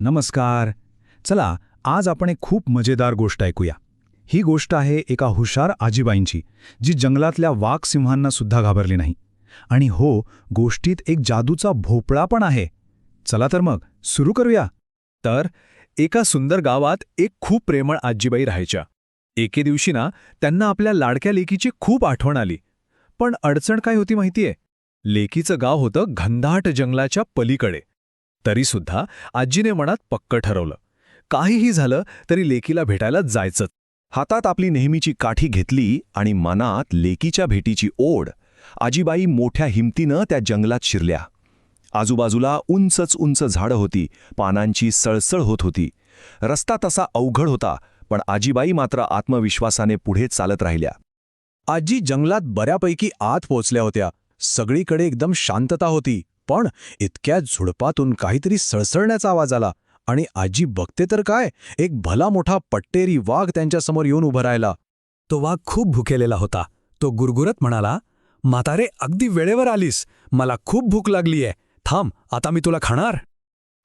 नमस्कार. चला आज आपण एक खूप मजेदार गोष्ट ऐकूया. ही गोष्ट आहे एका हुशार आजीबाईंची जी जंगलातल्या वाघ सिंहांना सुद्धा घाबरली नाही. आणि हो गोष्टीत एक जादूचा भोपळा पण आहे. चला तर मग सुरू करूया. तर एका सुंदर गावात एक खूप प्रेमळ आजीबाई राहायच्या. एके दिवशी ना त्यांना आपल्या लाडक्या लेकीची खूप आठवण आली. पण अडचण काय होती माहितीये? लेकीचं गाव होतं घनदाट जंगलाच्या पलीकडे. तरीसुद्धा आजीने मनात पक्क ठरवलं. काहीही झालं तरी लेकीला भेटायला जायचंच. हातात आपली नेहमीची काठी घेतली आणि मनात लेकीच्या भेटीची ओढ आजीबाई मोठ्या हिमतीनं त्या जंगलात शिरल्या. आजूबाजूला उंचच उंच झाडं होती पानांची सळसळ होत होती. रस्ता तसा अवघड होता पण आजीबाई मात्र आत्मविश्वासाने पुढे चालत राहिल्या. आजी जंगलात बऱ्यापैकी आत पोचल्या होत्या. सगळीकडे एकदम शांतता होती. पण इतक्या झुडपातून काहीतरी सळसळण्याचा आवाज आला. आणि आजी बघते तर काय एक भला मोठा पट्टेरी वाघ त्यांच्यासमोर येऊन उभा राहिला. तो वाघ खूप भुकेलेला होता. तो गुरगुरत म्हणाला म्हातारे अगदी वेळेवर आलीस. मला खूप भूक लागलीये. थांब आता मी तुला खाणार.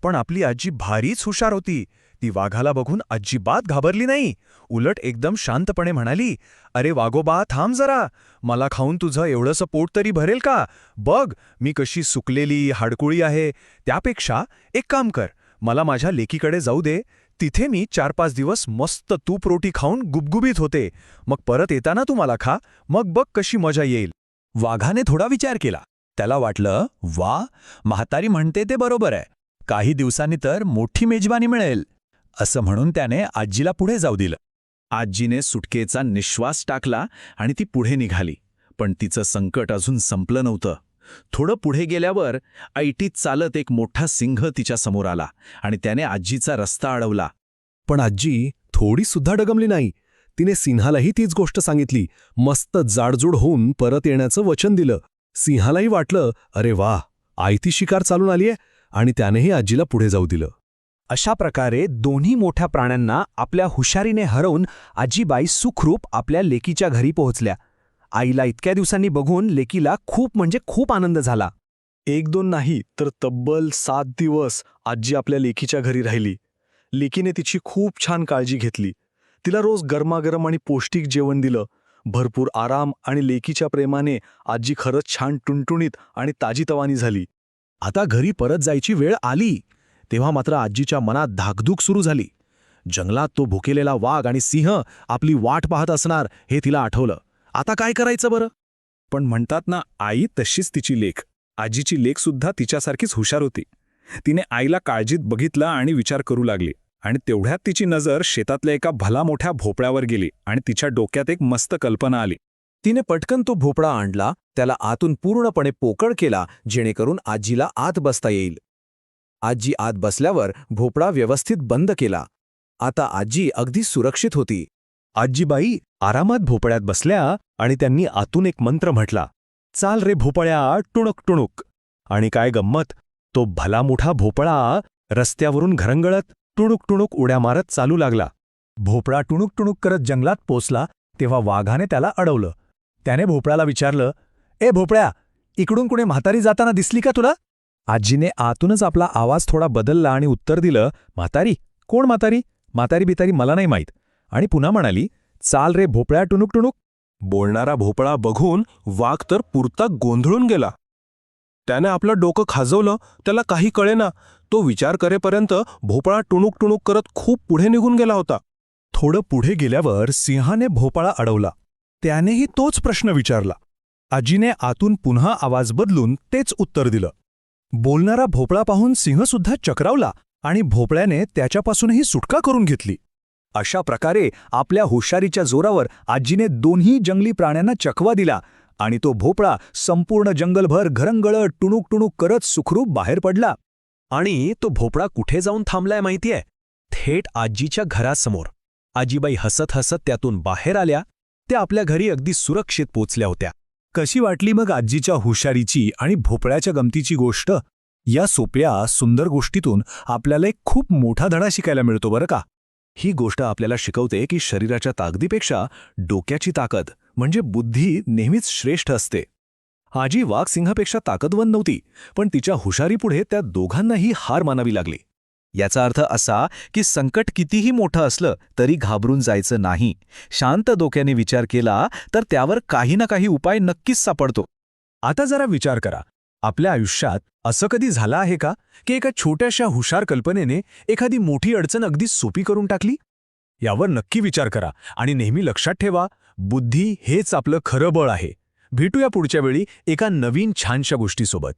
पण आपली आजी भारीच हुशार होती. ती वाघाला बघून अजिबात घाबरली नाही. उलट एकदम शांतपणे म्हणाली अरे वाघोबा थांब जरा. मला खाऊन तुझं एवढंसं पोट तरी भरेल का? बघ मी कशी सुकलेली हाडकुळी आहे. त्यापेक्षा एक काम कर मला माझ्या लेकीकडे जाऊ दे. तिथे मी चार पाच दिवस मस्त तूप रोटी खाऊन गुबगुबीत होते. मग परत येताना तू मला खा. मग बघ कशी मजा येईल. वाघाने थोडा विचार केला. त्याला वाटलं वा म्हातारी म्हणते ते बरोबर आहे. काही दिवसांनी तर मोठी मेजबानी मिळेल. असं म्हणून त्याने आजीला पुढे जाऊ दिलं. आजीने सुटकेचा निश्वास टाकला आणि ती पुढे निघाली. पण तिचं संकट अजून संपलं नव्हतं. थोडं पुढे गेल्यावर ऐटीत चालत एक मोठा सिंह तिच्या समोर आला आणि त्याने आजीचा रस्ता अडवला. पण आजी थोडी सुद्धा डगमली नाही. तिने सिंहालाही तीच गोष्ट सांगितली. मस्त जाडजूड होऊन परत येण्याचं वचन दिलं. सिंहालाही वाटलं अरे वा आयती शिकार चालून आलीये. आणि त्यानेही आजीला पुढे जाऊ दिलं. अशा प्रकारे दोन्ही मोठ्या प्राण्यांना आपल्या हुशारीने हरवून आजीबाई सुखरूप आपल्या लेकीच्या घरी पोहोचल्या. आईला इतक्या दिवसांनी बघून लेकीला खूप म्हणजे खूप आनंद झाला. एक दोन नाही तर तब्बल सात दिवस आजी आपल्या लेकीच्या घरी राहिली. लेकीने तिची खूप छान काळजी घेतली. तिला रोज गरमागरम आणि पौष्टिक जेवण दिलं. भरपूर आराम आणि लेकीच्या प्रेमाने आजी खरंच छान टुणटुणीत आणि ताजीतवानी झाली. आता घरी परत जायची वेळ आली. तेव्हा मात्र आजीच्या मनात धाकधूक सुरू झाली. जंगलात तो भुकेलेला वाघ आणि सिंह आपली वाट पाहत असणार हे तिला आठवलं. आता काय करायचं बरं? पण म्हणतात ना आई तशीच तिची लेख. आजीची लेखसुद्धा तिच्यासारखीच हुशार होती. तिने आईला काळजीत बघितलं आणि विचार करू लागली. आणि तेवढ्यात तिची नजर शेतातल्या एका भला मोठ्या भोपळ्यावर गेली आणि तिच्या डोक्यात एक मस्त कल्पना आली. तिने पटकन तो भोपळा आणला त्याला आतून पूर्णपणे पोकळ केला जेणेकरून आजीला आत बसता येईल. आजी आत बसल्यावर भोपळा व्यवस्थित बंद केला. आता आजी अगदी सुरक्षित होती. आजीबाई आरामात भोपळ्यात बसल्या आणि त्यांनी आतून एक मंत्र म्हटला. चाल रे भोपळ्या टुणुक टुणुक. आणि काय गंमत तो भला मोठा भोपळा रस्त्यावरून घरंगळत टुणुक टुणुक उड्या मारत चालू लागला. भोपळा टुणुक टुणुक करत जंगलात पोचला तेव्हा वाघाने त्याला अडवलं. त्याने भोपळ्याला विचारलं ए भोपळ्या इकडून कुणी म्हातारी जाताना दिसली का तुला? आजीने आतूनच आपला आवाज थोडा बदलला आणि उत्तर दिलं म्हातारी कोण म्हातारी? म्हातारी बितारी मला नाही माहीत. आणि पुन्हा म्हणाली चाल रे भोपळ्या टुणुकटुणूक. बोलणारा भोपळा बघून वाघ तर पुरता गोंधळून गेला. त्याने आपलं डोकं खाजवलं त्याला काही कळेना. तो विचार करेपर्यंत भोपळा टुणूक टुणूक करत खूप पुढे निघून गेला होता. थोडं पुढे गेल्यावर सिंहाने भोपळा अडवला. त्यानेही तोच प्रश्न विचारला. आजीने आतून पुन्हा आवाज बदलून तेच उत्तर दिलं. बोलणारा भोपळा पाहून सिंहसुद्धा चक्रावला आणि भोपळ्याने त्याच्यापासूनही सुटका करून घेतली. अशा प्रकारे आपल्या हुशारीच्या जोरावर आजीने दोन्ही जंगली प्राण्यांना चकवा दिला आणि तो भोपळा संपूर्ण जंगलभर घरंगळ टुणूक टुणूक करत सुखरूप बाहेर पडला. आणि तो भोपळा कुठे जाऊन थांबलाय माहितीये? थेट आजीच्या घरासमोर. आजीबाई हसत हसत त्यातून बाहेर आल्या. त्या आपल्या घरी अगदी सुरक्षित पोचल्या होत्या. कशी वाटली मग आजीच्या हुशारीची आणि भोपळ्याच्या गमतीची गोष्ट? या सोप्या सुंदर गोष्टीतून आपल्याला एक खूप मोठा धडा शिकायला मिळतो बरं का? ही गोष्ट आपल्याला शिकवते की शरीराच्या ताकदीपेक्षा डोक्याची ताकद म्हणजे बुद्धी नेहमीच श्रेष्ठ असते. आजी वाघसिंहापेक्षा ताकदवन नव्हती पण तिच्या हुशारीपुढे त्या दोघांनाही हार मानावी लागली. याचा अर्थ असा की संकट कितीही मोठं असलं तरी घाबरून जायचं नाही. शांत डोक्याने विचार केला तर त्यावर काही ना काही उपाय नक्कीच सापडतो. आता जरा विचार करा. आपल्या आयुष्यात असं कधी झालं आहे का की एका छोट्याशा हुशार कल्पनेने एखादी मोठी अडचण अगदी सोपी करून टाकली? यावर नक्की विचार करा आणि नेहमी लक्षात ठेवा बुद्धी हेच आपलं खरं बळ आहे. भेटूया पुढच्या वेळी एका नवीन छानशा गोष्टीसोबत.